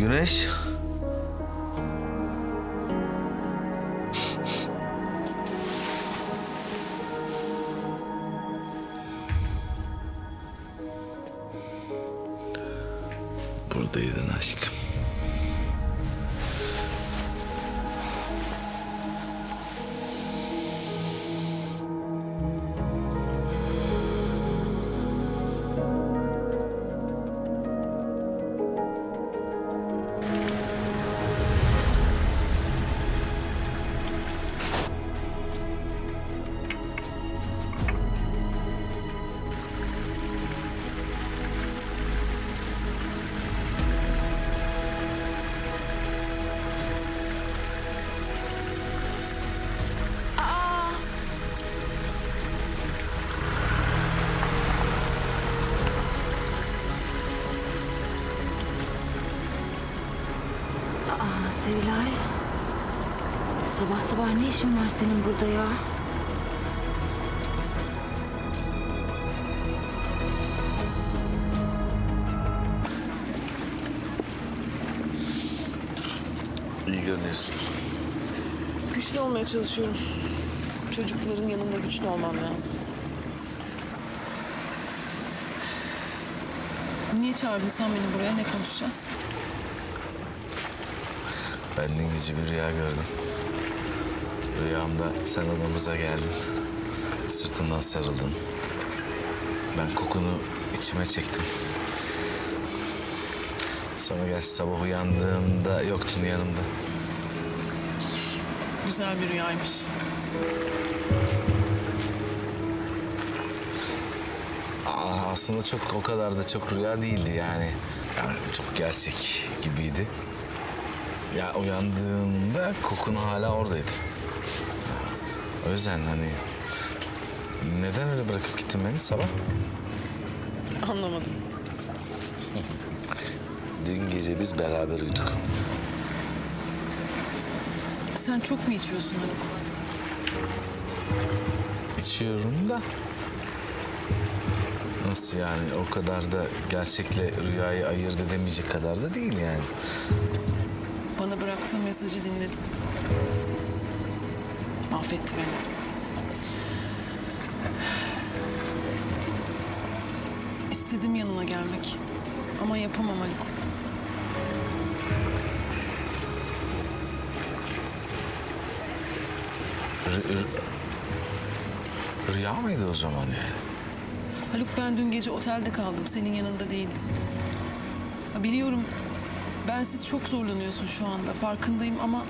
Güneş. Buradaydın aşkım. Sevilay. Sabah sabah ne işin var senin burada ya? İyi görünüyorsun. Güçlü olmaya çalışıyorum. Çocukların yanında güçlü olmam lazım. Niye çağırdın sen beni buraya? Ne konuşacağız? Ben dün gece bir rüya gördüm. Rüyamda sen odamıza geldin. Sırtımdan sarıldın. Ben kokunu içime çektim. Sonra gerçi sabah uyandığımda yoktun yanımda. Güzel bir rüyaymış. Aa, aslında çok o kadar da çok rüya değildi yani. Yani çok gerçek gibiydi. Ya uyandığımda kokun hala oradaydı. O yüzden hani neden öyle bırakıp gittin beni sabah? Anlamadım. Dün gece biz beraber uyuduk. Sen çok mu içiyorsun Haluk? İçiyorum da. Nasıl yani o kadar da gerçekle rüyayı ayırt edemeyecek kadar da değil yani. Bana bıraktığın mesajı dinledim. Mahvetti beni. İstedim yanına gelmek. Ama yapamam Haluk. Rü- rü- rüya mıydı o zaman yani? Haluk ben dün gece otelde kaldım. Senin yanında değildim. Ha, biliyorum bensiz çok zorlanıyorsun şu anda. Farkındayım ama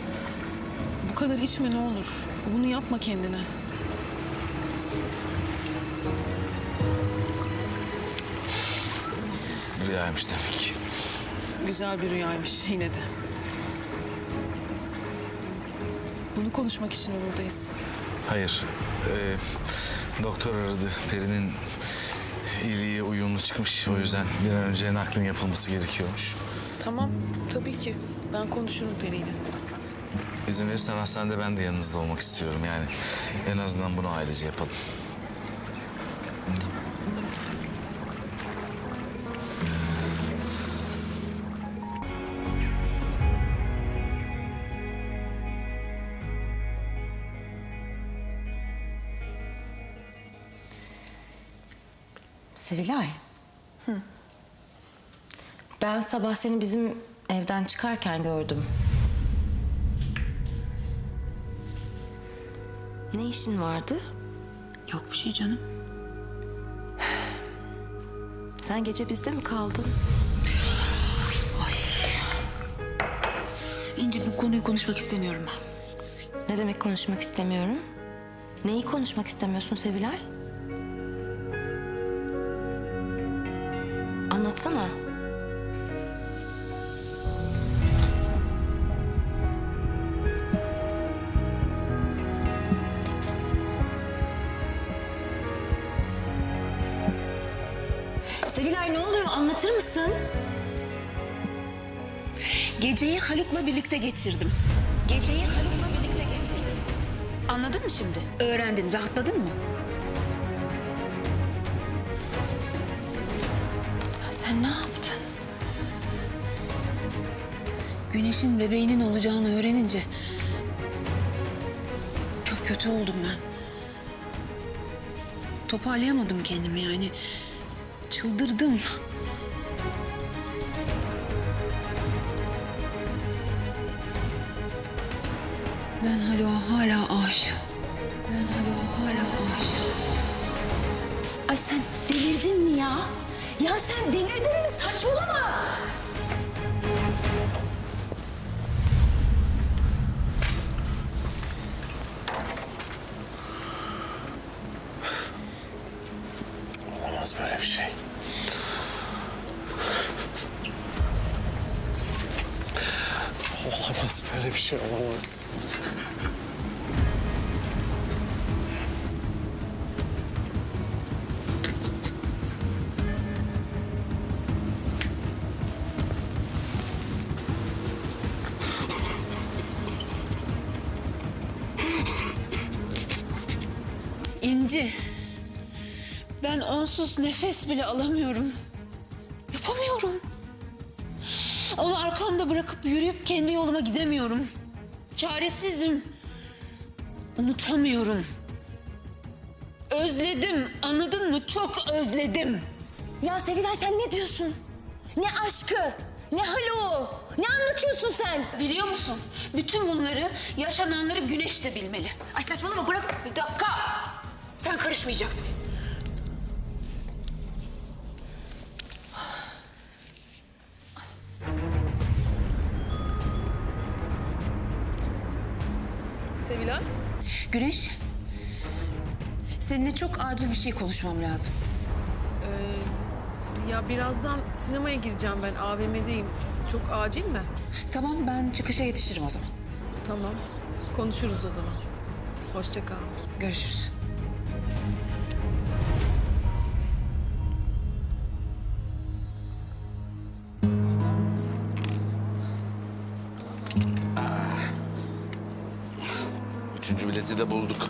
bu kadar içme ne olur. Bunu yapma kendine. Rüyaymış demek ki. Güzel bir rüyaymış yine de. Bunu konuşmak için mi buradayız? Hayır. ee, doktor aradı. Peri'nin iyiliği uyumlu çıkmış. O yüzden bir an önce naklin yapılması gerekiyormuş. Tamam, tabii ki. Ben konuşurum Peri'yle. İzin verirsen hastanede ben de yanınızda olmak istiyorum. Yani en azından bunu ailece yapalım. Sevilay. Ben sabah seni bizim evden çıkarken gördüm. Ne işin vardı? Yok bir şey canım. Sen gece bizde mi kaldın? İnce bu konuyu konuşmak istemiyorum ben. Ne demek konuşmak istemiyorum? Neyi konuşmak istemiyorsun Sevilay? Anlatsana. Anlatır mısın? Geceyi Haluk'la birlikte geçirdim. Geceyi Haluk'la birlikte geçirdim. Anladın mı şimdi? Öğrendin, rahatladın mı? Sen ne yaptın? Güneş'in bebeğinin olacağını öğrenince çok kötü oldum ben. Toparlayamadım kendimi yani. Çıldırdım. Ben Haluk'a hala aşığım. Ben Haluk'a hala aşığım. Ay sen delirdin mi ya? Ya sen delirdin mi? Saçmalama. Olamaz böyle bir şey. Böyle bir şey olamaz. İnci. Ben onsuz nefes bile alamıyorum. Onu arkamda bırakıp yürüyüp kendi yoluma gidemiyorum. Çaresizim. Unutamıyorum. Özledim. Anladın mı? Çok özledim. Ya Sevilay sen ne diyorsun? Ne aşkı? Ne halo? Ne anlatıyorsun sen? Biliyor musun? Bütün bunları, yaşananları Güneş de bilmeli. Ay saçmalama bırak. Bir dakika. Sen karışmayacaksın. Sevilay. Güneş. Seninle çok acil bir şey konuşmam lazım. Ya birazdan sinemaya gireceğim ben. AVM'deyim. Çok acil mi? Tamam ben çıkışa yetişirim o zaman. Tamam. Konuşuruz o zaman. Hoşça kal. Görüşürüz. Üçüncü bileti de bulduk.